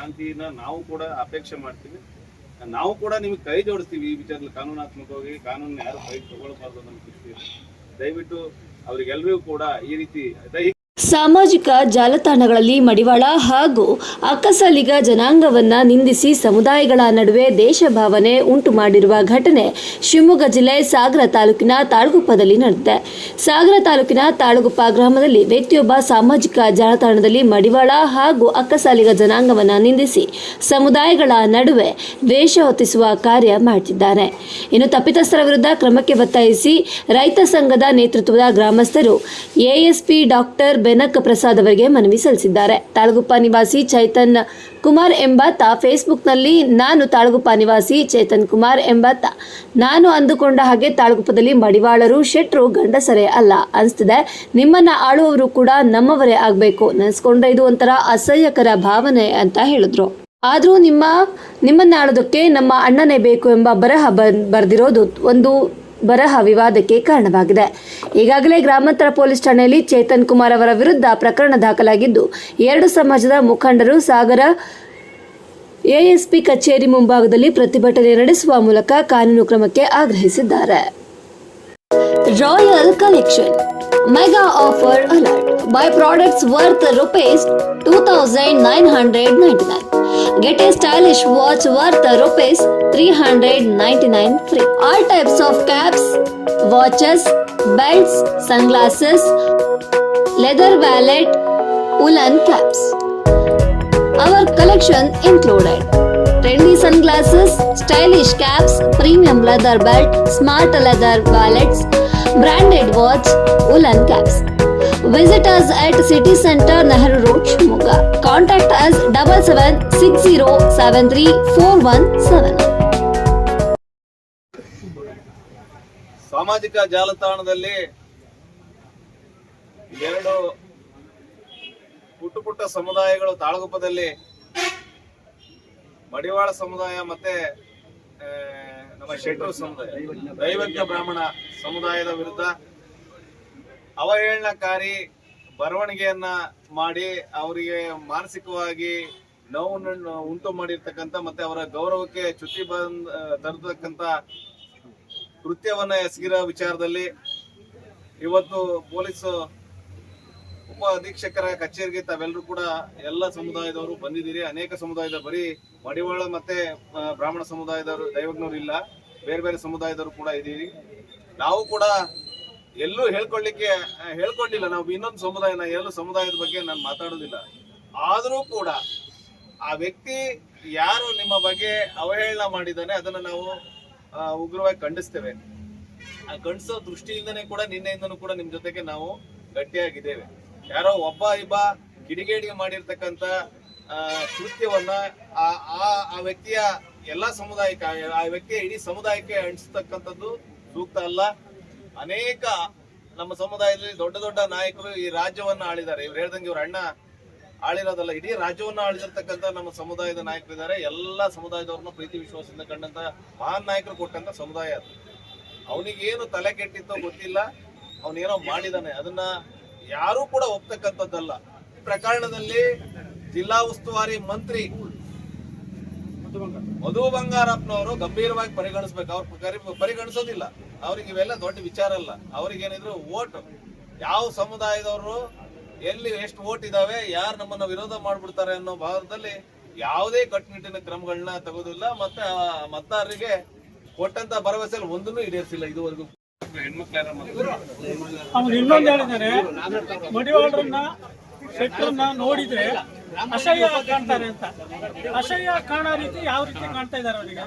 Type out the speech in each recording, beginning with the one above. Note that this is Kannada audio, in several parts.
ಶಾಂತಿನ ನಾವು ಕೂಡ ಅಪೇಕ್ಷೆ ಮಾಡ್ತೀವಿ. ನಾವು ಕೂಡ ನಿಮಗೆ ಕೈ ಜೋಡಿಸ್ತೀವಿ ಈ ವಿಚಾರದಲ್ಲಿ ಕಾನೂನಾತ್ಮಕವಾಗಿ ಕಾನೂನು ಯಾರು ಕೈ ತಗೊಳ್ಬಾರ್ದು ಅನ್ನೋ ದಯವಿಟ್ಟು ಅವರಿಗೆಲ್ಲರಿಗೂ ಕೂಡ ಈ ರೀತಿ ದೈ- ಸಾಮಾಜಿಕ ಜಾಲತಾಣಗಳಲ್ಲಿ ಮಡಿವಾಳ ಹಾಗೂ ಅಕ್ಕಸಾಲಿಗ ಜನಾಂಗವನ್ನ ನಿಂದಿಸಿ ಸಮುದಾಯಗಳ ನಡುವೆ ದೇಶಭಾವನೆ ಉಂಟು ಮಾಡಿರುವ ಘಟನೆ ಶಿವಮೊಗ್ಗ ಜಿಲ್ಲೆ ಸಾಗರ ತಾಲೂಕಿನ ತಾಳಗುಪ್ಪದಲ್ಲಿ ನಡೆದಿದೆ. ಸಾಗರ ತಾಲೂಕಿನ ತಾಳಗುಪ್ಪ ಗ್ರಾಮದಲ್ಲಿ ವ್ಯಕ್ತಿಯೊಬ್ಬ ಸಾಮಾಜಿಕ ಜಾಲತಾಣದಲ್ಲಿ ಮಡಿವಾಳ ಹಾಗೂ ಅಕ್ಕಸಾಲಿಗ ಜನಾಂಗವನ್ನ ನಿಂದಿಸಿ ಸಮುದಾಯಗಳ ನಡುವೆ ದ್ವೇಷ ಹೊತ್ತಿಸುವ ಕಾರ್ಯ ಮಾಡುತ್ತಿದ್ದಾನೆ ಇನ್ನು ತಪ್ಪಿತಸ್ಥರ ವಿರುದ್ಧ ಕ್ರಮಕ್ಕೆ ಒತ್ತಾಯಿಸಿ ರೈತ ಸಂಘದ ನೇತೃತ್ವದ ಗ್ರಾಮಸ್ಥರು ಎಎಸ್ಪಿ ಡಾಕ್ಟರ್ ಬೆನಕ್ ಪ್ರಸಾದ್ ಅವರಿಗೆ ಮನವಿ ಸಲ್ಲಿಸಿದ್ದಾರೆ. ತಾಳಗುಪ್ಪ ನಿವಾಸಿ ಚೈತನ್ ಕುಮಾರ್ ಎಂಬಾತ ಫೇಸ್ಬುಕ್ನಲ್ಲಿ, ನಾನು ತಾಳಗುಪ್ಪ ನಿವಾಸಿ ಚೇತನ್ ಕುಮಾರ್ ಎಂಬಾತ ನಾನು ಅಂದುಕೊಂಡ ಹಾಗೆ ತಾಳಗುಪ್ಪದಲ್ಲಿ ಮಡಿವಾಳರು, ಶೆಟ್ರು, ಗಂಡಸರೇ ಅಲ್ಲ. ಅನಿಸ್ತಿದೆ, ನಿಮ್ಮನ್ನ ಆಳುವವರು ಕೂಡ ನಮ್ಮವರೇ ಆಗಬೇಕು. ನೆನೆಸ್ಕೊಂಡ್ರೆ ಇದು ಒಂಥರ ಅಸಹ್ಯಕರ ಭಾವನೆ ಅಂತ ಹೇಳಿದ್ರು. ಆದರೂ ನಿಮ್ಮ ನಿಮ್ಮನ್ನ ಆಳೋದಕ್ಕೆ ನಮ್ಮ ಅಣ್ಣನೇ ಬೇಕು ಎಂಬ ಬರಹ ಬರೆದಿರೋದು ಒಂದು ಬರಹ ವಿವಾದಕ್ಕೆ ಕಾರಣವಾಗಿದೆ. ಈಗಾಗಲೇ ಗ್ರಾಮಾಂತರ ಪೊಲೀಸ್ ಠಾಣೆಯಲ್ಲಿ ಚೇತನ್ ಕುಮಾರ್ ಅವರ ವಿರುದ್ಧ ಪ್ರಕರಣ ದಾಖಲಾಗಿದ್ದು, ಎರಡು ಸಮಾಜದ ಮುಖಂಡರು ಸಾಗರ ಎಎಸ್ಪಿ ಕಚೇರಿ ಮುಂಭಾಗದಲ್ಲಿ ಪ್ರತಿಭಟನೆ ನಡೆಸುವ ಮೂಲಕ ಕಾನೂನು ಕ್ರಮಕ್ಕೆ ಆಗ್ರಹಿಸಿದ್ದಾರೆ. Royal collection. Mega offer alert. buy products worth rupees 2999. Get a stylish watch worth rupees 399 free. All types of caps, watches, belts, sunglasses, leather wallet, woolen caps. Our collection included trendy sunglasses, stylish caps, premium leather belt, smart leather wallets, branded watch, woolen caps. Visit us at city centre Nehru road Shivamogga contact us double seven six zero seven three four one seven ಸಾಮಾಜಿಕ ಜಾಲತಾಣದಲ್ಲಿ ಎರಡು ಪುಟ್ಟ ಪುಟ್ಟ ಸಮುದಾಯಗಳು ತಾಳಗುಪ್ಪದಲ್ಲಿ, ಮಡಿವಾಳ ಸಮುದಾಯ ಮತ್ತೆ ನಮ್ಮ ಶೆಟ್ಟರು ಸಮುದಾಯ, ದೈವಜ್ಞ ಬ್ರಾಹ್ಮಣ ಸಮುದಾಯದ ವಿರುದ್ಧ ಅವಹೇಳನಕಾರಿ ಬರವಣಿಗೆಯನ್ನ ಮಾಡಿ ಅವರಿಗೆ ಮಾನಸಿಕವಾಗಿ ನೋವನ್ನು ಉಂಟು ಮಾಡಿರ್ತಕ್ಕಂಥ ಮತ್ತೆ ಅವರ ಗೌರವಕ್ಕೆ ಚ್ಯುತಿ ಬಂದ ತರತಕ್ಕಂತ ಕೃತ್ಯವನ್ನ ಎಸಗಿರೋ ವಿಚಾರದಲ್ಲಿ ಇವತ್ತು ಪೊಲೀಸ್ ಉಪ ಅಧೀಕ್ಷಕರ ಕಚೇರಿಗೆ ತಾವೆಲ್ಲರೂ ಕೂಡ ಎಲ್ಲ ಸಮುದಾಯದವರು ಬಂದಿದ್ದೀರಿ. ಅನೇಕ ಸಮುದಾಯದ ಬರೀ ಮಡಿವಾಳ ಮತ್ತೆ ಬ್ರಾಹ್ಮಣ ಸಮುದಾಯದವರು ದೈವಜ್ಞರು ಇಲ್ಲ, ಬೇರೆ ಬೇರೆ ಸಮುದಾಯದವರು ಕೂಡ ಇದ್ದೀರಿ. ನಾವು ಕೂಡ ಎಲ್ಲೂ ಹೇಳ್ಕೊಳ್ಳಿಕ್ಕೆ ಹೇಳ್ಕೊಂಡಿಲ್ಲ. ನಾವು ಇನ್ನೊಂದು ಸಮುದಾಯನ ಎಲ್ಲ ಸಮುದಾಯದ ಬಗ್ಗೆ ನಾನು ಮಾತಾಡೋದಿಲ್ಲ. ಆದರೂ ಕೂಡ ಆ ವ್ಯಕ್ತಿ ಯಾರು ನಿಮ್ಮ ಬಗ್ಗೆ ಅವಹೇಳನ ಮಾಡಿದ್ದಾನೆ, ಅದನ್ನ ನಾವು ಉಗ್ರವಾಗಿ ಖಂಡಿಸ್ತೇವೆ. ಆ ಖಂಡಿಸೋ ದೃಷ್ಟಿಯಿಂದನೇ ಕೂಡ, ನಿನ್ನೆಯಿಂದನೂ ಕೂಡ ನಿಮ್ ಜೊತೆಗೆ ನಾವು ಗಟ್ಟಿಯಾಗಿದ್ದೇವೆ. ಯಾರೋ ಒಬ್ಬ ಇಬ್ಬ ಕಿಡಿಗೇಡಿಗೆ ಮಾಡಿರ್ತಕ್ಕಂಥ ಕೃತ್ಯವನ್ನ ಆ ವ್ಯಕ್ತಿಯ ಎಲ್ಲಾ ಸಮುದಾಯಕ್ಕೆ, ಆ ವ್ಯಕ್ತಿಯ ಇಡೀ ಸಮುದಾಯಕ್ಕೆ ಅಂಟಿಸ್ತಕ್ಕಂಥದ್ದು ಸೂಕ್ತ ಅಲ್ಲ. ಅನೇಕ ನಮ್ಮ ಸಮುದಾಯದಲ್ಲಿ ದೊಡ್ಡ ದೊಡ್ಡ ನಾಯಕರು ಈ ರಾಜ್ಯವನ್ನ ಆಳಿದ್ದಾರೆ. ಇವ್ರು ಹೇಳ್ದಂಗೆ ಇವ್ರ ಅಣ್ಣ ಆಳಿರೋದಲ್ಲ, ಇಡೀ ರಾಜ್ಯವನ್ನ ಆಳಿದಿರ್ತಕ್ಕಂಥ ನಮ್ಮ ಸಮುದಾಯದ ನಾಯಕರಿದ್ದಾರೆ ಎಲ್ಲ ಸಮುದಾಯದವ್ರನ್ನ ಪ್ರೀತಿ ವಿಶ್ವಾಸದಿಂದ ಕಂಡಂತ ಮಹಾನ್ ನಾಯಕರು ಕೊಟ್ಟಂತ ಸಮುದಾಯ ಅದು. ಅವನಿಗೇನು ತಲೆ ಕೆಟ್ಟಿತ್ತೋ ಗೊತ್ತಿಲ್ಲ. ಅವನೇನೋ ಮಾಡಿದಾನೆ. ಅದನ್ನ ಯಾರೂ ಕೂಡ ಒಪ್ತಕ್ಕಂಥದ್ದಲ್ಲ. ಈ ಪ್ರಕರಣದಲ್ಲಿ ಜಿಲ್ಲಾ ಉಸ್ತುವಾರಿ ಮಂತ್ರಿ ಮಧು ಬಂಗಾರಪ್ಪನವರು ಗಂಭೀರವಾಗಿ ಪರಿಗಣಿಸ್ಬೇಕು. ಅವ್ರು ಪರಿಗಣಿಸೋದಿಲ್ಲ. ಅವ್ರಿಗೆ ಇವೆಲ್ಲ ದೊಡ್ಡ ವಿಚಾರ ಅಲ್ಲ. ಅವ್ರಿಗೇನಿದ್ರು ಓಟ್ ಯಾವ ಸಮುದಾಯದವರು ಎಲ್ಲಿ ಎಷ್ಟು ಓಟ್ ಇದಾವೆ, ಯಾರು ನಮ್ಮನ್ನ ವಿರೋಧ ಮಾಡ್ಬಿಡ್ತಾರೆ ಅನ್ನೋ ಭಾಗದಲ್ಲಿ ಯಾವುದೇ ಕಟ್ಟುನಿಟ್ಟಿನ ಕ್ರಮಗಳನ್ನ ತಗೋದಿಲ್ಲ. ಮತ್ತೆ ಮತದಾರರಿಗೆ ಕೊಟ್ಟಂತ ಭರವಸೆಯಲ್ಲಿ ಒಂದನ್ನು ಈಡೇರಿಸಿಲ್ಲ ಇದುವರೆಗೂ. ಇನ್ನೊಂದು ಮಡಿವಾಳರನ್ನ ಶೆಟ್ಟರನ್ನ ನೋಡಿದ್ರೆ ಅಸಹ್ಯ ಕಾಣ್ತಾರೆ ಅಂತ. ಅಸಹ್ಯ ಕಾಣೋ ರೀತಿ ಯಾವ ರೀತಿ ಕಾಣ್ತಾ ಇದ್ದಾರೆ ಅವರಿಗೆ?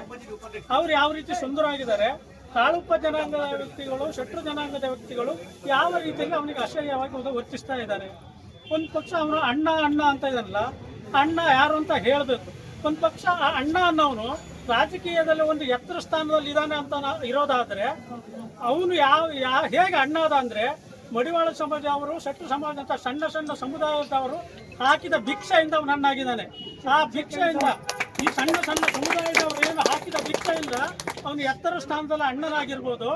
ಅವ್ರು ಯಾವ ರೀತಿ ಸುಂದರವಾಗಿದ್ದಾರೆ? ತಾಳುಪ್ಪ ಜನಾಂಗದ ವ್ಯಕ್ತಿಗಳು, ಶತ್ರು ಜನಾಂಗದ ವ್ಯಕ್ತಿಗಳು ಯಾವ ರೀತಿಯಲ್ಲಿ ಅವನಿಗೆ ಅಸಹ್ಯವಾಗಿ ವರ್ತಿಸ್ತಾ ಇದ್ದಾರೆ. ಒಂದು ಪಕ್ಷ ಅವನು ಅಣ್ಣ ಅಣ್ಣ ಅಂತ ಇದಲ್ಲ, ಅಣ್ಣ ಯಾರು ಅಂತ ಹೇಳಬೇಕು. ಒಂದು ಪಕ್ಷ ಆ ಅಣ್ಣ ಅನ್ನೋನು ರಾಜಕೀಯದಲ್ಲಿ ಒಂದು ಎತ್ತರ ಸ್ಥಾನದಲ್ಲಿ ಇದ್ದಾನೆ ಅಂತ ಇರೋದಾದರೆ, ಅವನು ಯಾವ, ಯಾ, ಹೇಗೆ ಅಣ್ಣ ಅದ ಅಂದರೆ, ಮಡಿವಾಳ ಸಮಾಜ ಅವರು ಶೆಟ್ಟು ಸಮಾಜ ಅಂತ ಸಣ್ಣ ಸಣ್ಣ ಸಮುದಾಯದವರು ಹಾಕಿದ ಭಿಕ್ಷೆಯಿಂದ ಅವನು ಅಣ್ಣಾಗಿದ್ದಾನೆ ಆ ಭಿಕ್ಷೆಯಿಂದ ಈ ಸಣ್ಣ ಸಣ್ಣ ಸಮುದಾಯದವರು ಏನು ಹಾಕಿದ ಭಿಕ್ಷೆಯಿಂದ ಅವನು ಎತ್ತರ ಸ್ಥಾನದಲ್ಲಿ ಅಣ್ಣನಾಗಿರ್ಬೋದು.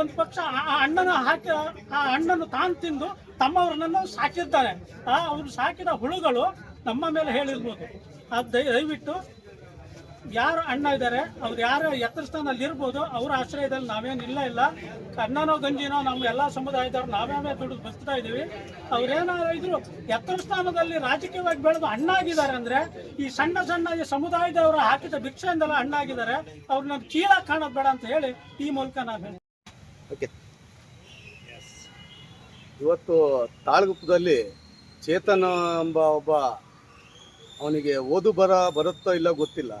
ಒಂದು ಪಕ್ಷ ಆ ಅಣ್ಣನ ಹಾಕಿ, ಆ ಅಣ್ಣನು ತಾನು ತಿಂದು ತಮ್ಮವ್ರನ್ನ ಸಾಕಿರ್ತಾರೆ ಆ ಅವ್ರು ಸಾಕಿದ ಹುಳುಗಳು ನಮ್ಮ ಮೇಲೆ ಹೇಳಿರ್ಬೋದು. ಆ ದಯ ದಯವಿಟ್ಟು ಯಾರು ಅಣ್ಣ ಇದ್ದಾರೆ ಅವ್ರು ಯಾರು ಎತ್ತರ ಸ್ಥಾನದಲ್ಲಿ ಇರ್ಬೋದು, ಅವ್ರ ಆಶ್ರಯದಲ್ಲಿ ನಾವೇನು ಇಲ್ಲ ಇಲ್ಲ. ಅಣ್ಣನೋ ಗಂಜಿನೋ, ನಮ್ಮ ಎಲ್ಲ ಸಮುದಾಯದವ್ರು ನಾವೇ ದುಡ್ಡು ಬದುಕ್ತಾ ಇದ್ದೀವಿ ಅವ್ರೇನಾದ್ರು ಇದ್ರು, ಎತ್ತರ ಸ್ಥಾನದಲ್ಲಿ ರಾಜಕೀಯವಾಗಿ ಬೆಳೆದು ಅಣ್ಣ ಆಗಿದ್ದಾರೆ ಅಂದ್ರೆ, ಈ ಸಣ್ಣ ಸಣ್ಣ ಈ ಸಮುದಾಯದವರು ಹಾಕಿದ ಭಿಕ್ಷೆಯಿಂದಲ್ಲ ಅಣ್ಣ ಆಗಿದ್ದಾರೆ ಅವ್ರನ್ನ ಕೀಳ ಕಾಣೋದು ಬೇಡ ಅಂತ ಹೇಳಿ ಈ ಮೂಲಕ ನಾನು ಓಕೆ. ಇವತ್ತು ತಾಳಗುಪ್ಪದಲ್ಲಿ ಚೇತನ ಎಂಬ ಒಬ್ಬ ಅವನಿಗೆ ಓದು ಬರ ಬರುತ್ತೋ ಇಲ್ಲ ಗೊತ್ತಿಲ್ಲ.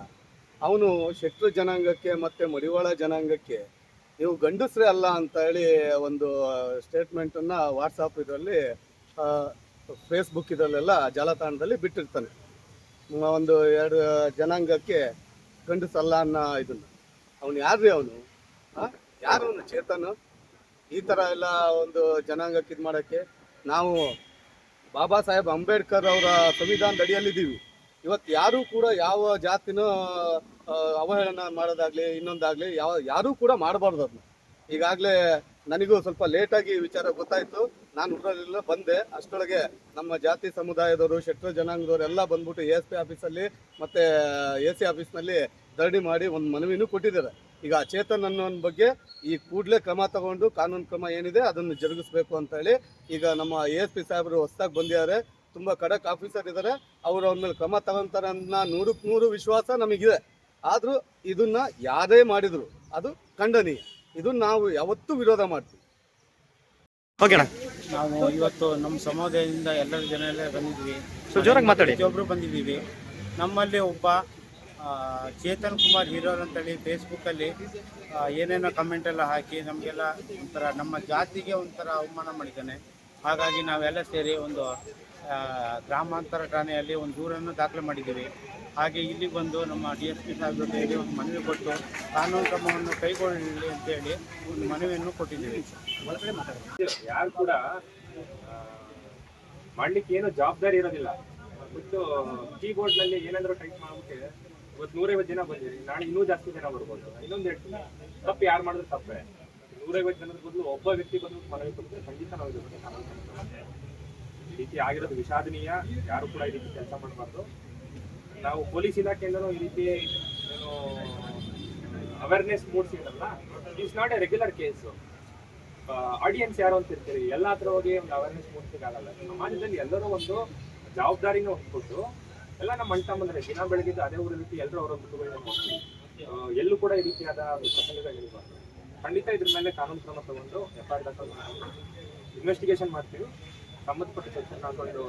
ಅವನು ಶೆಟ್ರ ಜನಾಂಗಕ್ಕೆ ಮತ್ತು ಮಡಿವಾಳ ಜನಾಂಗಕ್ಕೆ, ನೀವು ಗಂಡಸ್ರೇ ಅಲ್ಲ ಅಂತ ಹೇಳಿ ಒಂದು ಸ್ಟೇಟ್ಮೆಂಟನ್ನು ವಾಟ್ಸಪ್ ಇದರಲ್ಲಿ ಫೇಸ್ಬುಕ್ ಇದರಲ್ಲೆಲ್ಲ ಜಾಲತಾಣದಲ್ಲಿ ಬಿಟ್ಟಿರ್ತಾನೆ. ಒಂದು ಎರಡು ಜನಾಂಗಕ್ಕೆ ಗಂಡಸಲ್ಲ ಅನ್ನೋ ಇದನ್ನು. ಅವನು ಯಾರ್ರಿ ಅವನು? ಯಾರು ಅವನು? ಚೇತನು? ಈ ಥರ ಎಲ್ಲ ಒಂದು ಜನಾಂಗಕ್ಕೆ ಇದು ಮಾಡೋಕ್ಕೆ ನಾವು ಬಾಬಾ ಸಾಹೇಬ್ ಅಂಬೇಡ್ಕರ್ ಅವರ ಸಂವಿಧಾನದ ಅಡಿಯಲ್ಲಿದ್ದೀವಿ. ಇವತ್ತು ಯಾರೂ ಕೂಡ ಯಾವ ಜಾತಿನೂ ಅವಹೇಳನ ಮಾಡೋದಾಗ್ಲಿ, ಇನ್ನೊಂದಾಗ್ಲಿ ಯಾವ, ಯಾರೂ ಕೂಡ ಮಾಡಬಾರ್ದು ಅದನ್ನ ಈಗಾಗಲೇ ನನಗೂ ಸ್ವಲ್ಪ ಲೇಟಾಗಿ ವಿಚಾರ ಗೊತ್ತಾಯ್ತು. ನಾನು ಊರಲ್ಲೆಲ್ಲ ಬಂದೆ. ಅಷ್ಟರೊಳಗೆ ನಮ್ಮ ಜಾತಿ ಸಮುದಾಯದವರು, ಶೆಟ್ರು ಜನಾಂಗದವರು ಎಲ್ಲ ಬಂದ್ಬಿಟ್ಟು ಎ ಎಸ್ ಪಿ ಆಫೀಸಲ್ಲಿ ಮತ್ತು ಎ ಸಿ ಆಫೀಸ್ನಲ್ಲಿ ಧರಣಿ ಮಾಡಿ ಒಂದು ಮನವಿನೂ ಕೊಟ್ಟಿದ್ದಾರೆ. ಈಗ ಆ ಚೇತನ್ ಅನ್ನೋನ್ ಬಗ್ಗೆ ಈ ಕೂಡಲೇ ಕ್ರಮ ತಗೊಂಡು ಕಾನೂನು ಕ್ರಮ ಏನಿದೆ ಅದನ್ನು ಜರುಗಿಸ್ಬೇಕು ಅಂತ ಹೇಳಿ ಈಗ ನಮ್ಮ ಎ ಎಸ್ ಪಿ ಸಾಹೇಬರು ಹೊಸದಾಗಿ ಬಂದಿದ್ದಾರೆ. ತುಂಬ ಖಡಕ್ ಆಫೀಸರ್ ಇದ್ದಾರೆ ಅವರು ಅವ್ರ ಮೇಲೆ ಕ್ರಮ ತಗೊಂತಾರೆ ಅನ್ನೋ ನೂರಕ್ಕೆ ನೂರು ವಿಶ್ವಾಸ ನಮಗಿದೆ. ಆದರೂ ಇದನ್ನ ಯಾರೇ ಮಾಡಿದ್ರು ಅದು ಖಂಡನೀಯ. ಇದನ್ನ ನಾವು ಯಾವತ್ತೂ ವಿರೋಧ ಮಾಡ್ತೀವಿ. ನಾವು ಇವತ್ತು ನಮ್ಮ ಸಮುದಾಯದಿಂದ ಎಲ್ಲರ ಜನ ಎಲ್ಲ ಬಂದಿದ್ವಿ. ಸೊ ಜೋರಾಗಿ ಮಾತಾಡಿ. ಪ್ರತಿಯೊಬ್ಬರು ಬಂದಿದ್ದೀವಿ. ನಮ್ಮಲ್ಲಿ ಒಬ್ಬ ಚೇತನ್ ಕುಮಾರ್ ಹೀರೋರ್ ಅಂತೇಳಿ ಫೇಸ್ಬುಕ್ಕಲ್ಲಿ ಏನೇನೋ ಕಮೆಂಟ್ ಎಲ್ಲ ಹಾಕಿ ನಮಗೆಲ್ಲ ಒಂಥರ ನಮ್ಮ ಜಾತಿಗೆ ಒಂಥರ ಅವಮಾನ ಮಾಡಿದ್ದಾನೆ. ಹಾಗಾಗಿ ನಾವೆಲ್ಲ ಸೇರಿ ಒಂದು ಗ್ರಾಮಾಂತರ ಠಾಣೆಯಲ್ಲಿ ಒಂದು ದೂರನ್ನು ದಾಖಲೆ ಮಾಡಿದ್ದೀವಿ. ಹಾಗೆ ಇಲ್ಲಿ ಬಂದು ನಮ್ಮ ಡಿ ಎಸ್ ಪಿ ಸಾಹೇಬ್ರ ಒಂದು ಮನವಿ ಕೊಟ್ಟು ಕಾನೂನು ಕ್ರಮವನ್ನು ಕೈಗೊಳ್ಳಲಿ ಅಂತೇಳಿ ಒಂದು ಮನವಿಯನ್ನು ಕೊಟ್ಟಿದ್ದೀವಿ. ಯಾರು ಕೂಡ ಮಾಡಲಿಕ್ಕೆ ಏನು ಜವಾಬ್ದಾರಿ ಇರೋದಿಲ್ಲ. ಮತ್ತು ಕೀಬೋರ್ಡ್ನಲ್ಲಿ ಏನಾದರೂ ಟೈಪ್ ಮಾಡ್ಬಿಟ್ಟು ಇವತ್ತು ನೂರೈವತ್ತು ಜನ ಬಂದಿರಿ, ನಾಳೆ ಇನ್ನೂ ಜಾಸ್ತಿ ಜನ ಬರ್ಬೋದು. ಇನ್ನೊಂದು ಹೇಳ್ತೀನಿ, ತಪ್ಪು ಯಾರು ಮಾಡಿದ್ರೆ ತಪ್ಪೇ. ನೂರೈವತ್ತು ಜನದ ಬದಲು ಒಬ್ಬ ವ್ಯಕ್ತಿ ಬಂದು ಮನವಿ ಕೊಡ್ತಾರೆ ಖಂಡಿತ ನಾವು ಇದ್ರ ಬಗ್ಗೆ ಕಾನೂನು ಕ್ರಮ ತಗೊಳ್ತೇವೆ. ಈ ರೀತಿ ಆಗಿರೋದು ವಿಷಾದನೀಯ, ಯಾರು ಕೂಡ ಈ ರೀತಿ ಕೆಲಸ ಮಾಡಬಾರ್ದು. ನಾವು ಪೊಲೀಸ್ ಇಲಾಖೆಯಿಂದನೂ ಈ ರೀತಿ ಏನು awareness ಮೂಡಿಸಿದ್ರಲ್ಲ it's not a regular case audience ಯಾರು ಅಂತ ಇರ್ತೀರಿ ಎಲ್ಲ ಹತ್ರ ಹೋಗಿ ಒಂದು ಅವೇರ್ನೆಸ್ ಮೂಡಿಸಕ್ಕಾಗಲ್ಲ ಸಮಾಜದಲ್ಲಿ ಎಲ್ಲರೂ ಒಂದು ಜವಾಬ್ದಾರಿನ ಹೊತ್ಕೊಟ್ಟು ಎಲ್ಲ ನಮ್ಮ ಅಣ್ಣ ತಮ್ಮಂದ್ರೆ ದಿನ ಬೆಳಗಿದ್ದು ಅದೇ ಊರ ರೀತಿ ಎಲ್ಲರೂ ಅವರ ನೋಡ್ತೀವಿ. ಎಲ್ಲೂ ಕೂಡ ಈ ರೀತಿಯಾದ ಒಂದು ಪ್ರಸಂಗಗಳಿರಬಾರ್ದು ಖಂಡಿತ ಇದ್ರ ಮೇಲೆ ಕಾನೂನು ಕ್ರಮ ತಗೊಂಡು ಎಫ್ ಐ ಆರ್ ದಾಖಲು ಇನ್ವೆಸ್ಟಿಗೇಷನ್ ಮಾಡ್ತೀವಿ. ಸಂಬಂಧಪಟ್ಟ ಸೆಕ್ಷನ್ ಹಾಕೊಂಡು